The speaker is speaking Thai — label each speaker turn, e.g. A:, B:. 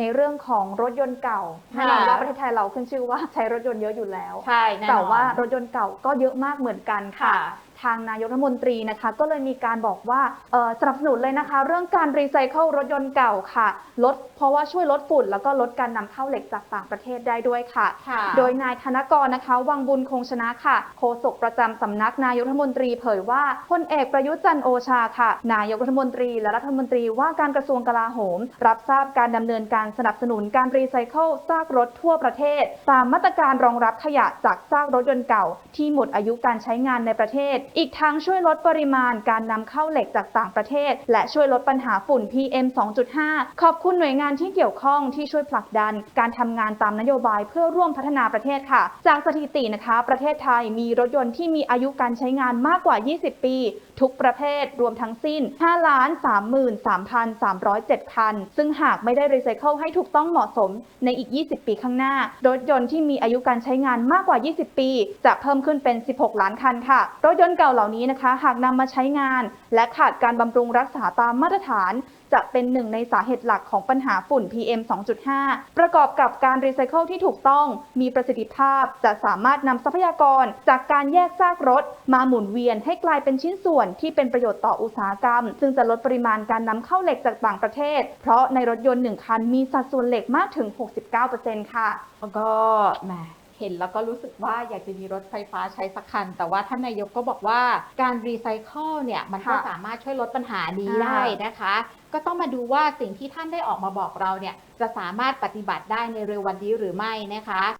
A: ในเรื่องของรถยนต์เก่าแน่นอนว่าประเทศไทยเราขึ้นชื่อว่าใช้รถยนต์เยอะอยู่แล้ว
B: ใช่แน่นอน
A: แต่ว่ารถยนต์เก่าก็เยอะมากเหมือนกันค่ะ
B: ค่ะ
A: ทางนายกรัฐมนตรีนะคะ ก็เลยมีการบอกว่าเอ่อสนับสนุนเลยนะคะ เรื่องการรีไซเคิลรถยนต์เก่าค่ะ ลดเพราะว่าช่วยลดฝุ่น แล้วก็ลดการนำเข้าเหล็กจากต่างประเทศได้ด้วยค่ะ
B: ค่ะ
A: โดยนายธนกรนะคะ วังบุญคงชนะค่ะ โฆษกประจำสำนักนายกรัฐมนตรีเผยว่าพลเอกประยุทธ์จันทร์โอชาค่ะ นายกรัฐมนตรีและรัฐมนตรีว่าการกระทรวงกลาโหม รับทราบการดำเนินการสนับสนุนการรีไซเคิลซากรถทั่วประเทศ ตามมาตรการรองรับขยะจากซากรถยนต์เก่า ที่หมดอายุการใช้งานในประเทศอีกทั้งช่วยลดปริมาณการนำเข้าเหล็กจากต่างประเทศ และช่วยลดปัญหาฝุ่น PM 2.5 ขอบคุณหน่วยงานที่เกี่ยวข้องที่ช่วยผลักดัน การทำงานตามนโยบายเพื่อร่วมพัฒนาประเทศค่ะ จากสถิตินะคะ ประเทศไทยมีรถยนต์ที่มีอายุการใช้งานมากกว่า 20 ปี ทุกประเภทรวมทั้งสิ้น 5 ล้าน33,307 คัน ซึ่งหากไม่ได้รีไซเคิลให้ถูกต้องเหมาะสมในอีก 20 ปีข้างหน้า รถยนต์ที่มีอายุการใช้งานมากกว่า 20 ปี จะเพิ่มขึ้นเป็น 16 ล้านคันค่ะ รถยนต์เก่าเหล่านี้นะคะ หากนำมาใช้งาน และขาดการบำรุงรักษาตามมาตรฐาน จะเป็นหนึ่งในสาเหตุหลักของปัญหาฝุ่น PM 2.5 ประกอบกับการรีไซเคิลที่ถูกต้อง มีประสิทธิภาพ จะสามารถนำทรัพยากร จากการแยกซากรถ มาหมุนเวียนให้กลายเป็นชิ้นส่วนที่เป็นประโยชน์ต่ออุตสาหกรรม ซึ่งจะลดปริมาณการนำเข้าเหล็กจากต่างประเทศ เพราะในรถยนต์หนึ่งคันมีสัดส่วนเหล็กมากถึง 69%ค่ะ
B: แล้วก็แหม เห็นแล้วก็รู้สึกว่าอยากจะมีรถไฟฟ้าใช้สักคัน แต่ว่าท่านนายกก็บอกว่าการรีไซเคิลเนี่ยมันก็
A: ค่ะ
B: สามารถช่วยลดปัญหานี้
A: อ่า
B: ได้นะคะ ก็ต้องมาดูว่าสิ่งที่ท่านได้ออกมาบอกเราเนี่ยจะสามารถปฏิบัติได้ในเร็ววันนี้หรือไม่นะคะ